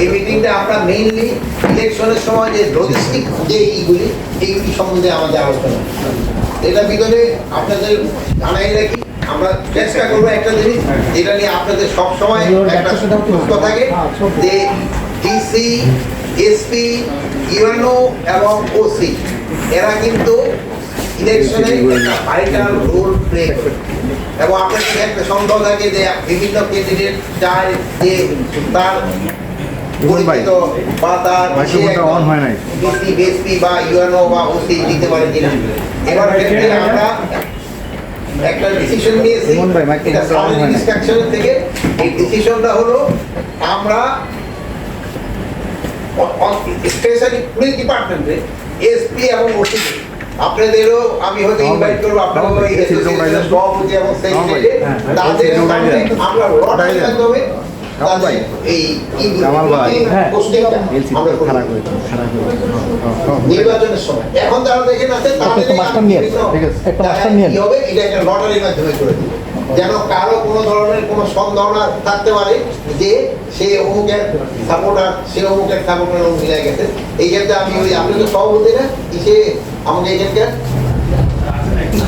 এই মিটিংটা আমরা মেইনলি ইলেকশনের সময় যে লজিস্টিক যে এইগুলি এইগুলি সম্বন্ধে আমাদের আলোচনা। এটা ভিতরে আপনাদের জানাই রাখি আমরা চেষ্টা করব একটা জিনিস যেটা নিয়ে আপনাদের সব সময় একটা সুস্থ থাকে যে ডিসি এসপি ইউএনও এবং ওসি এরা কিন্তু ইলেকশনে একটা ভাইটাল রোল প্লে করে। এবং আপনার একটা সন্দেহ থাকে যে বিভিন্ন ক্যান্ডিডেট চায় যে তার পরিচিত বা তার মাইক্রোফোনটা হয় নাই। ডিসি বিএসপি বা ইউএনও বা ওসি দিতে পারে কিনা। এবার ক্ষেত্রে আমরা একটা ডিসিশন নিয়েছি। ইমন ভাই, মাইক্রোফোনটা এটা on ইনস্ট্রাকশন থেকে। এই ডিসিশনটা হলো আমরা স্পেশালি পুলিশ ডিপার্টমেন্টে এসপি এবং ওসি আপনাদেরও আমি হয়তো হ্যাঁ ভাই। ইনভাইট করব। সভাপতি এবং সেক্রেটারি তাদের। আমরা লটারির মাধ্যমে হ্যাঁ এই জামাল ভাই। হ্যাঁ, আমরা। খারাপ হয়ে খারাপ যাবে। নির্বাচনের সময়। এখন যারা দেখেন আছে তাদের মাস্টার নিয়ে ঠিক আছে, একটা মাস্টার নিয়ে হবে? এটা একটা লটারির মাধ্যমে করে দিব। যেন কারও কোনো ধরনের কোনো সম্ভাবনা থাকতে পারে যে সে অমুকের সাপোর্টার সে অমুকের সাপোর্টার অমুক মিলে গেছে। এই ক্ষেত্রে আমি ওই আপনি তো সভাপতি না সে আমাকে এই আসে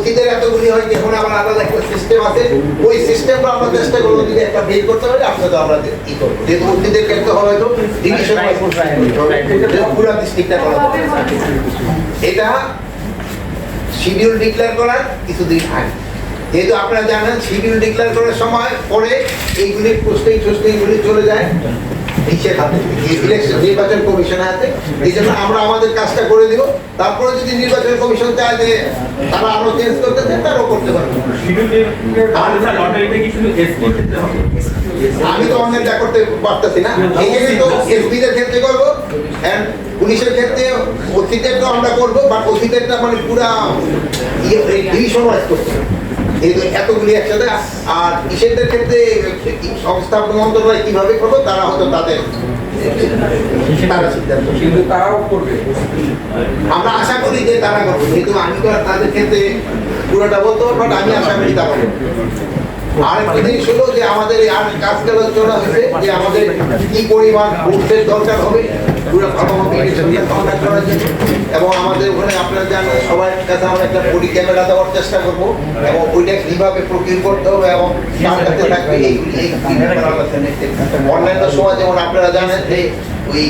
ওসিদের এতগুলি হয় এখন আমার আলাদা একটা সিস্টেম আছে। ওই সিস্টেমটা আমরা চেষ্টা করব যদি একটা বের করতে পারি আপনাকে আমরা ই করব। যেহেতু ওসিদের ক্ষেত্রে হবে হয়তো ডিভিশন পুরো ডিস্ট্রিক্টটা করা। এটা শিডিউল ডিক্লেয়ার করার কিছুদিন আগে। যেহেতু আপনারা জানেন শিডিউল ডিক্লেয়ার করার সময় পরে এইগুলির পোস্টিং টোস্টিংগুলি চলে যায়। হাতে ইলেকশন নির্বাচন কমিশনের হাতে এই জন্য আমরা আমাদের কাজটা করে দিব। তারপরে যদি নির্বাচন কমিশন চায় যে তারা আরও চেঞ্জ করতে চায় তারাও করতে পারবে। আমি তো অন্যটা করতে পারতেছি না। এখানে তো এসপিদের ক্ষেত্রে করব। And পুলিশের ক্ষেত্রে অতীতের তো আমরা করব বাট অতীতেরটা মানে পুরা ডিভিশন ওয়াইজ করতে হবে। যেহেতু এতগুলি একসাথে আর কিসেরদের ক্ষেত্রে সংস্থাপন মন্ত্রণালয় কীভাবে করব তারা হয়তো তাদের। কিন্তু আমরা আশা করি যে তারা করবে যেহেতু আমি তো তাদের ক্ষেত্রে পুরোটা বলতে পারব আমি আশা করি তারা করবে জিনিস হলো যে আমাদের আর কাজ আলোচনা হয়েছে যে আমাদের কি পরিমাণ ভোটের দরকার হবে পুরো এবং আমাদের ওখানে আপনারা জানেন সবার কাছে আমরা একটা বডি ক্যামেরা দেওয়ার চেষ্টা করব এবং ওইটা কীভাবে প্রকিউর করতে হবে এবং কাছে থাকবে আলোচনা। অন্যান্য সময় যেমন আপনারা জানেন যে ওই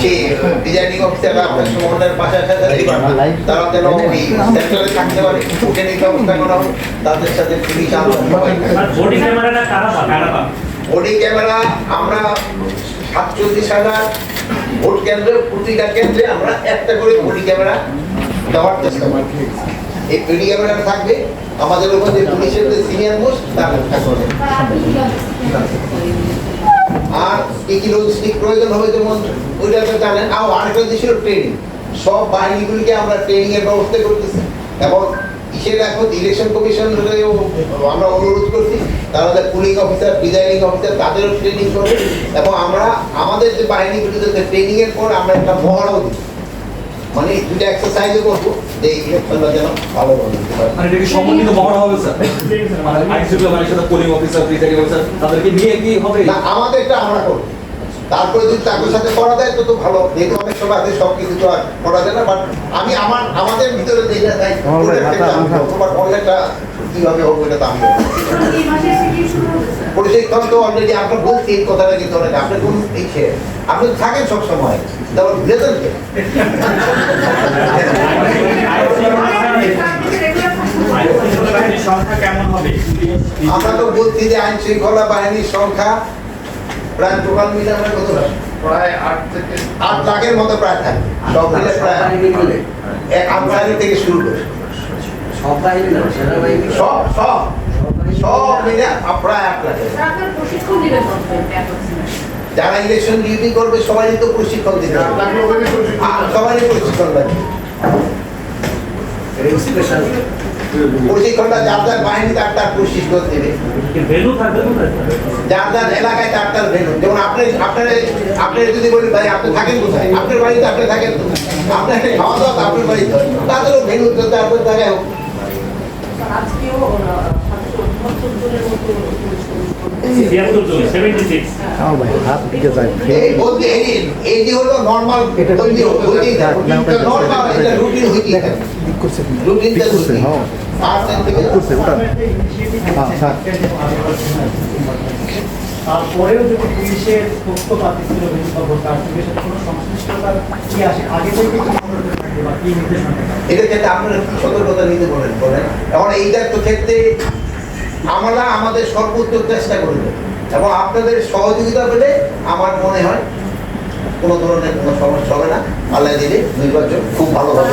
সে ডিজাইনিং অফিসাররা আপনার সমন্বয়ের পাশে তারা যেন ওই সেন্টারে থাকতে পারে উঠে নিতে ব্যবস্থা করা হবে তাদের সাথে পুলিশ সবাই বডি ক্যামেরাটা কারা বডি ক্যামেরা আমরা সাতচল্লিশ হাজার ভোট কেন্দ্রে প্রতিটা কেন্দ্রে আমরা একটা করে বডি ক্যামেরা দেওয়ার চেষ্টা করি। এই বডি ক্যামেরা থাকবে, আমাদের উপর যে পুলিশের যে সিনিয়র মোস্ট তার থাকবে আর কি কি লজিস্টিক প্রয়োজন হবে যেমন, ওইটা তো জানেন আর আরেকটা হলো ট্রেনিং সব বাহিনীগুলিকে আমরা ট্রেনিং এর ব্যবস্থা করতেছি। এবং কিসের এখন ইলেকশন কমিশনেরও আমরা অনুরোধ করছি তারা পুলিং অফিসার প্রিজাইডিং অফিসার তাদেরও ট্রেনিং করবে। এবং আমরা আমাদের যে বাহিনীগুলিতে ট্রেনিং এর পর আমরা একটা মহড়াও দিই মানে দুটা এক্সারসাইজও করব যে ইলেকশনটা যেন ভালো মানে এটা সমন্বিত মহড়া হবে স্যার? মানে আইন শৃঙ্খলা বাহিনীর সাথে পোলিং অফিসার প্রিসাইডিং অফিসার তাদেরকে নিয়ে কি হবে? না আমাদেরটা আমরা করব। তারপরে যদি তাদের সাথে করা যায় তো তো ভালো। যেহেতু অনেক সময় আছে সব কিছু তো আর করা যায় না। বাট আমি আমার আমাদের ভিতরে যেটা চাই কীভাবে হবে ওটা তো আমি প্রশিক্ষণ তো অলরেডি আপনার বলছি এই কথাটা কিন্তু অনেক। আপনি কোন ইচ্ছে? আপনি থাকেন সব সময় তারপর ভুলে যান কে? সংখ্যা কেমন হবে? আমরা তো বলছি যে আইন শৃঙ্খলা বাহিনীর সংখ্যা প্রায় টোটাল মিলে আমরা কত প্রায় আট থেকে আট লাখের মতো প্রায় থাকে। সব মিলে প্রায় এক আমদানি থেকে শুরু করে। সব বাহিনী সব সব। সব মিলে। প্রায় আট লাখ? যারা ইলেকশন ডিউটি করবে সবাই তো প্রশিক্ষণ দিতে লাখ লোকেরই প্রশিক্ষণ। লাগবে সবারই প্রশিক্ষণ ঘণ্টা যার যার বাহিনী তার তার? যার যার এলাকায় তার তার ভেনু। যেমন আপনি আপনার আপনি যদি বলি ভাই আপনি থাকেন কোথায়? আপনার বাড়িতে আপনি থাকেন কোথায়? আপনার একটা খাওয়া দাওয়া তো আপনার বাড়িতে। তাদেরও ভেনু তো তারপর জায়গায় হোক। আজকেও তারপরেও যদি পুলিশের তথ্য পাচ্ছিল বিভিন্ন তার সঙ্গে কোনো সংশ্লিষ্টতা কি আসে? আগে থেকে কি মনোযোগ থাকবে বা কি নির্দেশনা থাকবে? এটার ক্ষেত্রে আপনারা সতর্কতা নিতে বলেন বলেন। এখন এইটার তো ক্ষেত্রে আমরা আমাদের সর্বোচ্চ চেষ্টা করব। এবং আপনাদের সহযোগিতা পেলে আমার মনে হয় কোনো ধরনের কোনো সমস্যা হবে না। আল্লাহ দিলে নির্বাচন খুব ভালোভাবে